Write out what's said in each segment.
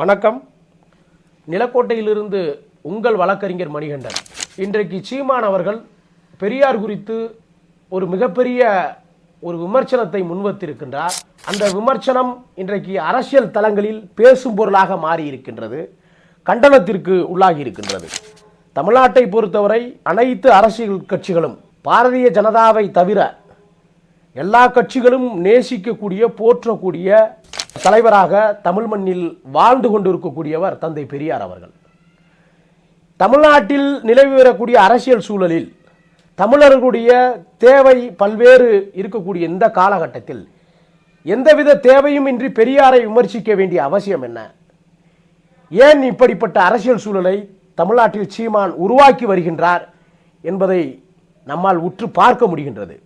வணக்கம். நிலக்கோட்டையிலிருந்து உங்கள் வழக்கறிஞர் மணிகண்டன். இன்றைக்கு சீமான் அவர்கள் பெரியார் குறித்து ஒரு மிகப்பெரிய ஒரு விமர்சனத்தை முன்வைத்திருக்கின்றார். அந்த விமர்சனம் இன்றைக்கு அரசியல் தளங்களில் பேசும் பொருளாக மாறி இருக்கின்றது கண்டனத்திற்கு உள்ளாகி இருக்கின்றது. தமிழ்நாட்டை பொறுத்தவரை அனைத்து அரசியல் கட்சிகளும் பாரதிய ஜனதாவை தவிர எல்லா கட்சிகளும் நேசிக்கக்கூடிய போற்றக்கூடிய தலைவராக தமிழ் மண்ணில் வாழ்ந்து கொண்டிருக்கக்கூடியவர் தந்தை பெரியார் அவர்கள். தமிழ்நாட்டில் நிலவி வரக்கூடிய அரசியல் சூழலில் தமிழர்களுடைய தேவை பல்வேறு இருக்கக்கூடிய இந்த காலகட்டத்தில் எந்தவித தேவையும் இன்றி பெரியாரை விமர்சிக்க வேண்டிய அவசியம் என்ன? ஏன் இப்படிப்பட்ட அரசியல் சூழலை தமிழ்நாட்டில் சீமான் உருவாக்கி வருகின்றார் என்பதை நம்மால் உற்று பார்க்க முடிகின்றது.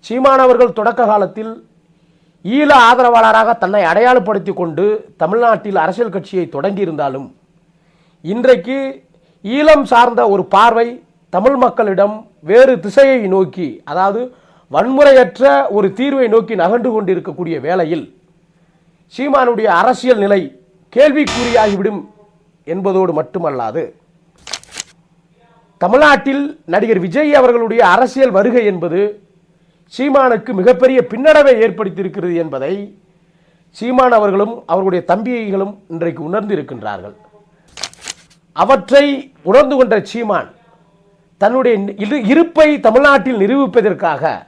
சீமான் அவர்கள் தொடக்க காலத்தில் ஈழ ஆதரவாளராக தன்னை அடையாளப்படுத்தி கொண்டு தமிழ்நாட்டில் அரசியல் கட்சியை தொடங்கியிருந்தாலும் இன்றைக்கு ஈழம் சார்ந்த ஒரு பார்வை தமிழ் மக்களிடம் வேறு திசையை நோக்கி அதாவது வன்முறையற்ற ஒரு தீர்வை நோக்கி நகர்ந்து கொண்டிருக்கக்கூடிய வேளையில் சீமானுடைய அரசியல் நிலை கேள்விக்குறியாகிவிடும் என்பதோடு மட்டுமல்லாது தமிழ்நாட்டில் நடிகர் விஜய் அவர்களுடைய அரசியல் வருகை என்பது சீமானுக்கு மிகப்பெரிய பின்னடைவை ஏற்படுத்தியிருக்கிறது என்பதை சீமான் அவர்களும் அவர்களுடைய தம்பிகளும் இன்றைக்கு உணர்ந்து இருக்கின்றார்கள். அவற்றை உணர்ந்து கொண்ட சீமான் தன்னுடைய இரு- இருப்பை தமிழ்நாட்டில் நிரூபிப்பதற்காக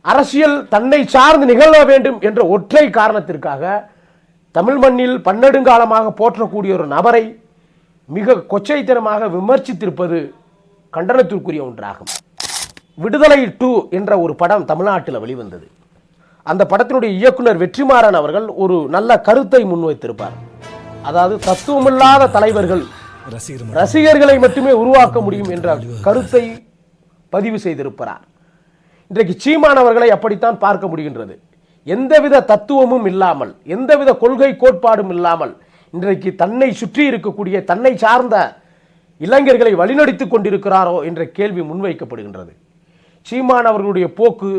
அரசியல் தன்னை சார்ந்து நிகழ வேண்டும் என்ற ஒற்றை காரணத்திற்காக தமிழ் மண்ணில் பன்னெடுங்காலமாக போற்றக்கூடிய ஒரு நபரை மிக கொச்சைத்தனமாக விமர்சித்திருப்பது கண்டனத்திற்குரிய ஒன்றாகும். விடுதலை டூ என்ற ஒரு படம் தமிழ்நாட்டில் வெளிவந்தது. அந்த படத்தினுடைய இயக்குனர் வெற்றிமாறன் அவர்கள் ஒரு நல்ல கருத்தை முன்வைத்திருப்பார். அதாவது தத்துவமில்லாத தலைவர்கள் ரசிகர் ரசிகர்களை மட்டுமே உருவாக்க முடியும் என்ற கருத்தை பதிவு செய்திருப்பார் இன்றைக்கு சீமான் அவர்களை அப்படித்தான் பார்க்க முடிகின்றது. எந்தவித தத்துவமும் இல்லாமல் எந்தவித கொள்கை கோட்பாடும் இல்லாமல் இன்றைக்கு தன்னை சுற்றி இருக்கக்கூடிய தன்னை சார்ந்த இளைஞர்களை வழிநடத்திக் கொண்டிருக்கிறாரோ என்ற கேள்வி முன்வைக்கப்படுகின்றது. சீமான் அவர்களுடைய போக்கு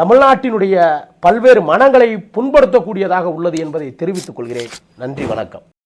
தமிழ்நாட்டினுடைய பல்வேறு மனங்களை புண்படுத்தக்கூடியதாக உள்ளது என்பதை தெரிவித்துக் கொள்கிறேன். நன்றி வணக்கம்.